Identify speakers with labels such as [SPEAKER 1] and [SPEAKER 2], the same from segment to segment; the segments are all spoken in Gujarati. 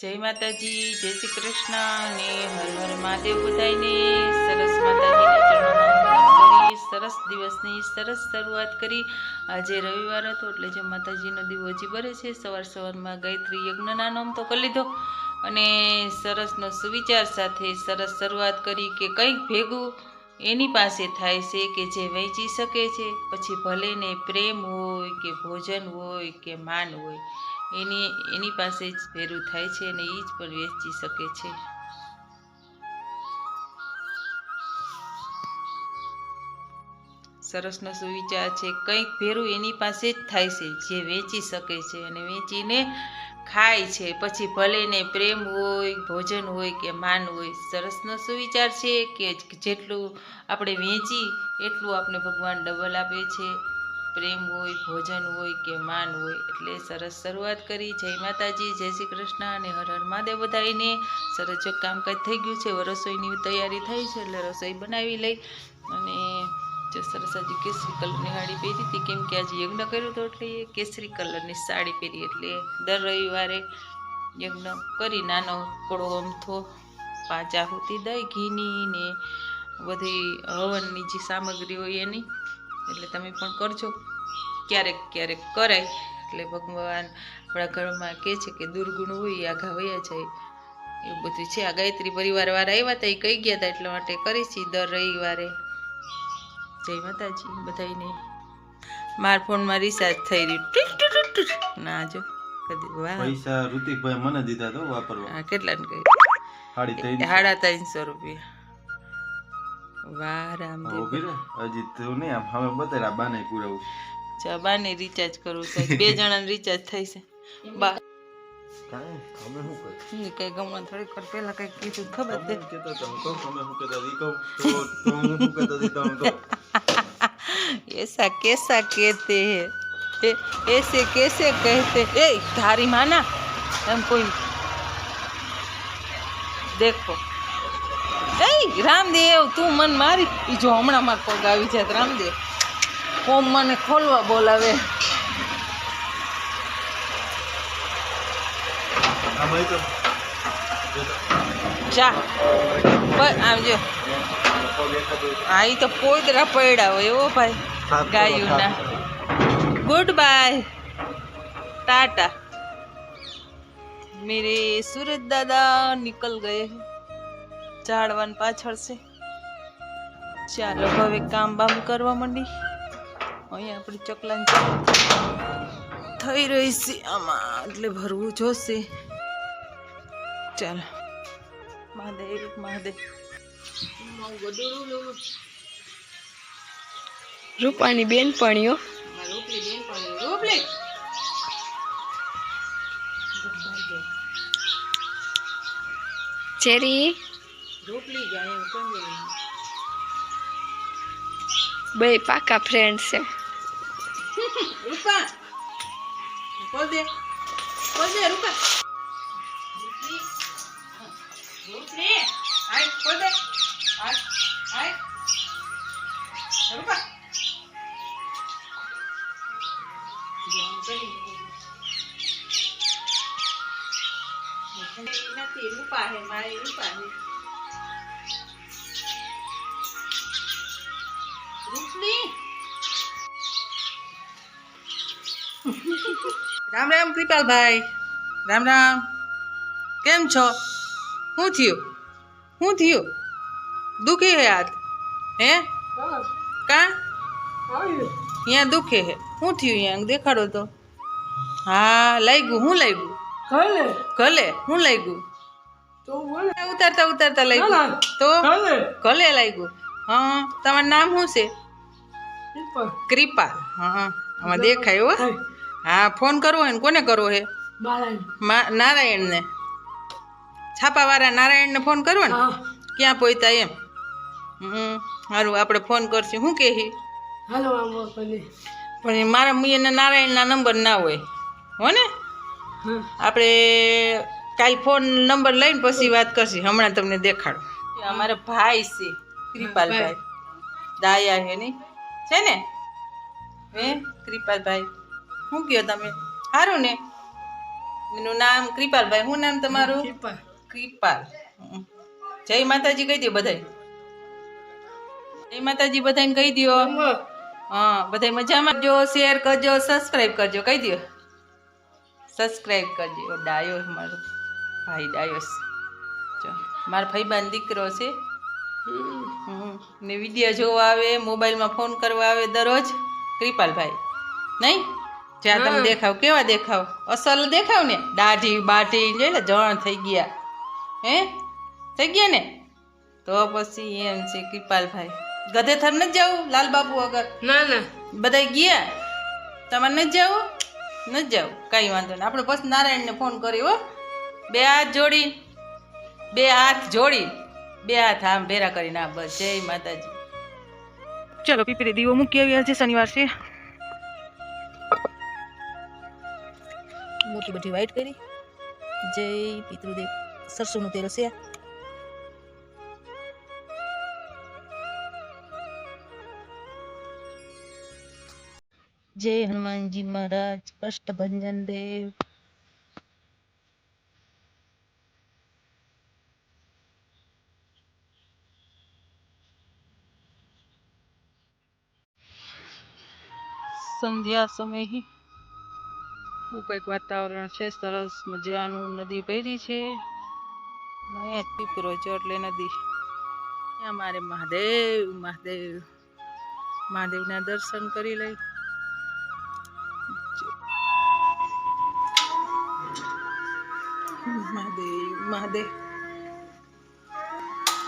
[SPEAKER 1] જય માતાજી, જય શ્રી કૃષ્ણ ને હર હર મહાદેવ બધાને સરસ માતાજીના સરસ દિવસની સરસ શરૂઆત કરી. આજે રવિવાર હતો એટલે જે માતાજીનો દીવો હજી ભરે છે, સવાર સવારમાં ગાયત્રી યજ્ઞના નામ તો કરી લીધો અને સરસનો સુવિચાર સાથે સરસ શરૂઆત કરી કે કંઈક ભેગું એની પાસે થાય છે કે જે વહેંચી શકે છે. પછી ભલે ને પ્રેમ હોય કે ભોજન હોય કે માન હોય એની એની પાસે જ ભેરું થાય છે અને એ જ પણ વેચી શકે છે. સરસનો સુવિચાર છે. કંઈક ભેરું એની પાસે જ થાય છે, જે વેચી શકે છે અને વેચીને ખાય છે. પછી ભલે ને પ્રેમ હોય, ભોજન હોય કે માન હોય સરસનો સુવિચાર છે કે જેટલું આપણે વેચી, એટલું આપણે ભગવાન ડબલ આપે છે. પ્રેમ હોય, ભોજન હોય કે માન હોય, એટલે સરસ શરૂઆત કરી. જય માતાજી, જય શ્રી કૃષ્ણ અને હર હર મહાદેવ બધાઈને સરસ જો કામકાજ થઈ ગયું છે, રસોઈની તૈયારી થઈ છે, એટલે રસોઈ બનાવી લઈ. અને જો સરસ આજે કેસરી કલરની સાડી પહેરી હતી, કેમ કે આજે યજ્ઞ કર્યું તો એટલે એ કેસરી કલરની સાડી પહેરી. એટલે દર રવિવારે યજ્ઞ કરી નાનો કોળો અમથો, પાંચ આહુતિ દઈ, ઘીની ને બધી હવનની જે સામગ્રી હોય એની. એટલે તમે પણ કરજો. ક્યારેક ક્યારેક કરાય. એટલે ભગવાન આપણા ઘરમાં કહે છે કે દુર્ગુણ હોય આઘા વયા જાય. એવું બધું છે. આ ગાયત્રી પરિવારવાળા આવ્યા હતા એ કહી ગયા હતા એટલા માટે કરી છીએ દર રવિવારે. જય માતાજી બધાને મારા ફોનમાં રિચાર્જ થઈ રહ્યું. ના જો.
[SPEAKER 2] પૈસા ઋતિકભાઈ મને દીધા તો વાપરવા.
[SPEAKER 1] કેટલા કેટલાને કહી
[SPEAKER 2] સાડા
[SPEAKER 1] ત્રણસો રૂપિયા. વાહ
[SPEAKER 2] હા,
[SPEAKER 1] રામદેવ
[SPEAKER 2] ઊભી રહે હજી તું નહીં આમ હવે બતાવ્યા બાને પુરાવું.
[SPEAKER 1] ચા બાને રિચાર્જ કરવું છે. બે જણાને રિચાર્જ થઈ છે. બા
[SPEAKER 2] કાંઈ અમે શું કરીએ?
[SPEAKER 1] ની કઈ ગમણ થોડીક વાર પહેલા કઈ કીધું ખબર
[SPEAKER 2] તમે
[SPEAKER 1] છે.
[SPEAKER 2] એમ કહેતા હતા, હું કહું તમે શું કહેતા હતા, ઈ કહું તો તો હું શું કહેતો હતી તો હું કહું.
[SPEAKER 1] ऐसा कैसा कहते हैं ए, ऐसे कैसे कहते ए धारी माना हम कोई देखो એ રામદેવ તું મન મારી ઈ જો હમણાં માર પગ આવી જાત રામદેવ ઓમ મને ખોલવા બોલાવે
[SPEAKER 2] આમ અહીં તો
[SPEAKER 1] ચા બસ આમ જો
[SPEAKER 2] પગ એકાદો
[SPEAKER 1] આ ઈ તો પોદરા પડ્યા હોય એવો ભાઈ
[SPEAKER 2] સાફ કરો,
[SPEAKER 1] ગાયુંના
[SPEAKER 2] સાફ
[SPEAKER 1] गुड बाय टाटा मेरे सूरज दादा निकल गए हैं ઝાડવાન પાછળ છે. ચાલો હવે કામ બામ કરવા માંડી. અહીંયા આપણી ચકલાની થઈ રહી છે આમાં, એટલે ભરવું જોશે. ચાલો. મહાદેવ મહાદેવ.
[SPEAKER 3] રૂપાણી બેનપણીઓ.
[SPEAKER 1] રૂપલી
[SPEAKER 3] ચેરી
[SPEAKER 1] રોટલી જાય એમ
[SPEAKER 3] બે પાકા ફ્રેન્ડ છે.
[SPEAKER 1] રૂપા બોલ દે બોલ દે રૂપા રોટલી દે નથી રૂપા હે મારી રૂપા હે. રામ રામ કૃપાલભાઈ. રામ રામ. કેમ છો? શું થયું? શું થયું? દુખી હે હાથ હે? કા? અહીંયા દુખે હે. શું થયું અહીંયા દેખાડો તો. હા લાગ્યું. શું લાગ્યું? ગલે. શું લાગ્યું? ઉતારતા ઉતારતા લાગ્યું. તો? ગલે લાગ્યું. હા તમારું નામ શું છે? કૃપા. હા આમાં દેખાય હો. હા ફોન કરવો હોય ને કોને કરવો હે? મા નારાયણને. છાપાવાળા નારાયણને ફોન કરવો ને? ક્યાં પહોંચ્યા એમ? હમ સારું આપણે ફોન કરશું. શું કહે પણ મારા મુયના નારાયણના નંબર ના હોય. હો ને? આપણે કાલ ફોન નંબર લઈને પછી વાત કરશી. હમણાં તમને દેખાડો. અમારા ભાઈ છે કૃપાલભાઈ. દાયા હે નહીં છે ને? હે કૃપાલભાઈ શું કહો તમે? સારું ને? એનું નામ કૃપાલભાઈ શું નામ તમારું? કૃપાલ. હમ. જય માતાજી કહી દો બધાય. જય માતાજી બધાને કહી દો હા બધાય મજામાં જો શેર કરજો સબસ્ક્રાઇબ કરજો કહી દો સબસ્ક્રાઇબ કરજો. ડાયો છે મારો. ભાઈ ડાયો છે. જો મારા ભાઈબાન દીકરો છે. હમ. ને વિડિયા જોવા આવે મોબાઈલમાં ફોન કરવા આવે દરરોજ? કૃપાલભાઈ. નહીં? જ્યાં તમે દેખાવ કેવા દેખાવ? અસલ દેખાવ ને? દાઢી બાઢી જોઈ ને જણ થઈ ગયા. હે? થઈ ગયા ને? તો પછી એમ છે કૃપાલભાઈ. ગધેથર નથી જવું? લાલબાબુ વગર?
[SPEAKER 3] ના ના.
[SPEAKER 1] બધા ગયા? તમારે નથી જવું? નથી જવું. કાંઈ વાંધો નહીં. આપણે પછી નારાયણને ફોન કર્યો હો. બે હાથ જોડી. બે હાથ જોડી. બે હાથ આમ ભેરા કરીને આ બસ. જય માતાજી. ચલો પીપરી દીવો મૂકી આવ્યા છે શનિવાર છે. મોટી બધી વાઈટ કરી. જય પિતૃદેવ. સરસોનું તેલ છે. જય હનુમાનજી મહારાજ કષ્ટભંજન દેવ. સંધ્યા સમય એવું કંઈક વાતાવરણ છે, સરસ મજાનું નદી ભરી છે. અહીંયા જ એટલે નદી. ત્યાં મારે મહાદેવ મહાદેવ, મહાદેવના દર્શન કરી લઈ. મહાદેવ મહાદેવ.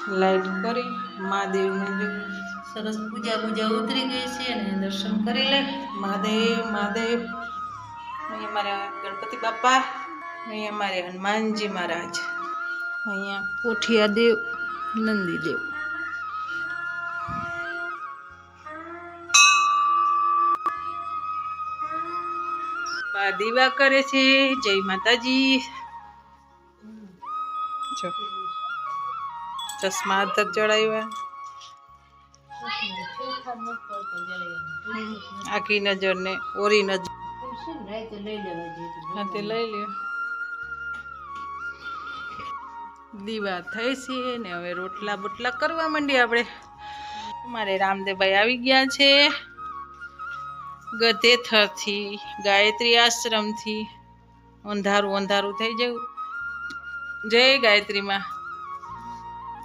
[SPEAKER 1] લાઈટ કરી મહાદેવને સરસ પૂજા પૂજા ઉતરી ગઈ છે અને દર્શન કરી લે. મહાદેવ મહાદેવ. અહીં અમારા ગણપતિ બાપા, અહીં અમારે હનુમાનજી મહારાજ. અહીંયા પોઠિયા દેવ, નંદી દેવ. બા દીવા કરે છે. જય માતાજી. ચશ્મા હાથ ચડાવ્યા. આખી નજર ને ઓરી નજર. લઈ લ્યો. દીવા થઈ છે ને હવે રોટલા બોટલા કરવા માંડીએ આપણે. મારે રામદેવભાઈ આવી ગયા છે. ગધેથરથી, ગાયત્રી આશ્રમથી. અંધારું અંધારું થઈ જવું. જય ગાયત્રીમાં.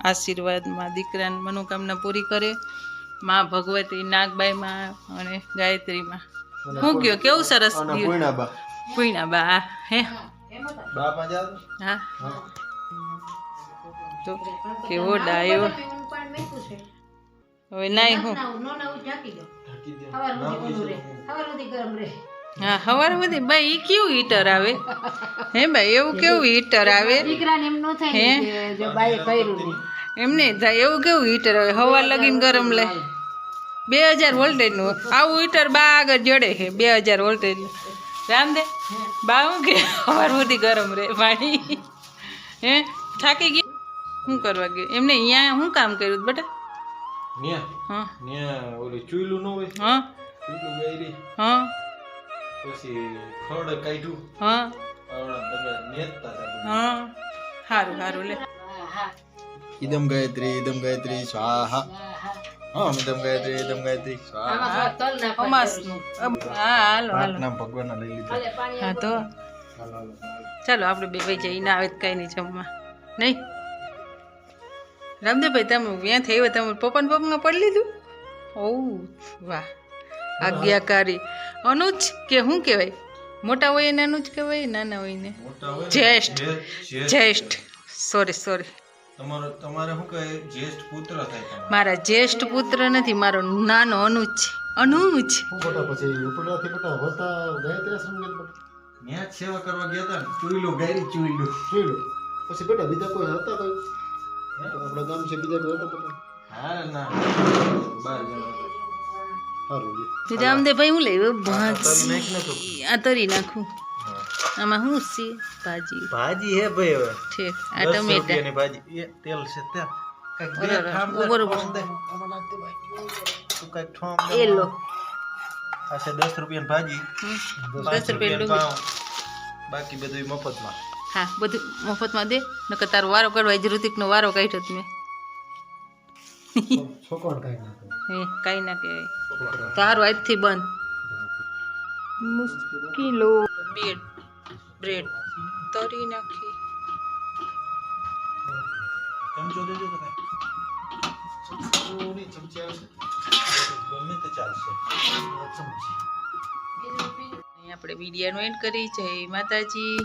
[SPEAKER 1] આશીર્વાદમાં દીકરાની મનોકામના પૂરી કરે. માં ભગવતી નાગબાઈમાં અને ગાયત્રીમાં. હું કયો કેવું સરસ
[SPEAKER 2] અને
[SPEAKER 1] ગયું?
[SPEAKER 2] પૂર્ણાબા.
[SPEAKER 1] બા હે. હા. તો કેવો ડાયો? હવે નાય હું. હા. સવાર સુધી ભાઈ ઈ કેવું હીટર આવે? હે ભાઈ એવું કેવું હીટર આવે? હે? એમ નહીં થાય. એવું કેવું હીટર આવે હવા લગીને ગરમ લે. બે હજાર વોલ્ટેજનું. આવું હીટર બા આગળ જડે છે. બે હજાર વોલ્ટેજનું. રામદે બા હું કે સવાર સુધી ગરમ રહે પાણી? હે? થાકી ગઈ? શું કરવા ગયો? એમને અહીંયા શું કામ કર્યું બેટા? હા.
[SPEAKER 2] ઓલી ચૂયલું ન હોય?
[SPEAKER 1] હા. હા.
[SPEAKER 2] પછી ખડ કાઢ્યું.
[SPEAKER 1] હા. હા. સારું સારું લે.
[SPEAKER 2] ઇદમ ગાયત્રી ઇદમ ગાયત્રી સ્વાહા હા ઇદમ ગાયત્રી ઇદમ ગાયત્રી સ્વાહા
[SPEAKER 1] અમાસનું હા હાલો હાલો
[SPEAKER 2] લઈ લીધા
[SPEAKER 1] હા તો. ચાલો આપણે બે ભાઈ જઈને આવે તો કઈ નહીં જમવા નહીં રામદેવભાઈ તમે વ્યાં થઈ હોય તમે પપ્પાને પપ્પામાં પડી લીધું ઓ વાહ આજ્ઞાકારી અનુજ કે શું કહેવાય મોટા હોય એને અનુજ કહેવાય નાના હોય ને
[SPEAKER 2] જેષ્ઠ
[SPEAKER 1] જ્યેષ્ઠ સોરી સોરી
[SPEAKER 2] તમારો તમારે શું કહે? જ્યેષ્ઠ પુત્ર થાય
[SPEAKER 1] મારા જ્યેષ્ઠ પુત્ર નથી મારો નાનો અનુજ છે. અનુજ
[SPEAKER 4] શું બટા પછી? ઉપડાથી બટા હોતા ગાયત્રી આશ્રમ ગયા બટા
[SPEAKER 2] જ સેવા કરવા ગયા હતા ને. ચૂયલું ગાયરી
[SPEAKER 4] ચૂઈલું ચૂઈલું પછી બેટા બીજા કોઈ હતા કોઈ? આપણા ગામ છે બીજા કોઈ હતા
[SPEAKER 2] હા ના. બાર જણા.
[SPEAKER 4] સારું રામદેવ
[SPEAKER 1] ભાઈ હું
[SPEAKER 2] નાખ
[SPEAKER 1] ભાજી આ તરી નાખું. આમાં શું છે? ભાજી.
[SPEAKER 2] ભાજી હે ભાઈ હવે.
[SPEAKER 1] છે આ
[SPEAKER 2] દસ
[SPEAKER 1] ટમેટા.
[SPEAKER 2] રૂપિયાની ભાજી. એ તેલ છે તેલ કાંઈક બે
[SPEAKER 1] બરાબર.
[SPEAKER 2] ઠામ દે,
[SPEAKER 1] બરોબર.
[SPEAKER 2] ઠોમ દે. તું કાંઈક ઠોમ દે.
[SPEAKER 1] એ લો.
[SPEAKER 2] આ છે દસ રૂપિયાની ભાજી.
[SPEAKER 1] હમ.
[SPEAKER 2] પાંચ
[SPEAKER 1] દસ રૂપિયા
[SPEAKER 2] રૂપિયાનું
[SPEAKER 1] ડુંગળી.
[SPEAKER 2] પાઉં. બાકી બધું મફતમાં.
[SPEAKER 1] હા બધું મફતમાં દે. નકર તારો વારો કાઢવા જ ઋતિકનો વારો કાઢ્યો જ મેં
[SPEAKER 4] છોકરાને કાંઈ ના કહે.
[SPEAKER 1] હે કાંઈ ના કહેવાય તારું આજથી બંધ. મુશ્કેલો. બ્રેડ બ્રેડ તરી નાખી.
[SPEAKER 2] ચમચો દેજો તો કાંઈ.
[SPEAKER 4] ચમચી ચમચી આવશે
[SPEAKER 2] ગમે તે ચાલશે.
[SPEAKER 4] ચમચી.
[SPEAKER 1] આપણે વિડીયાનો એન્ડ કરી. જય માતાજી.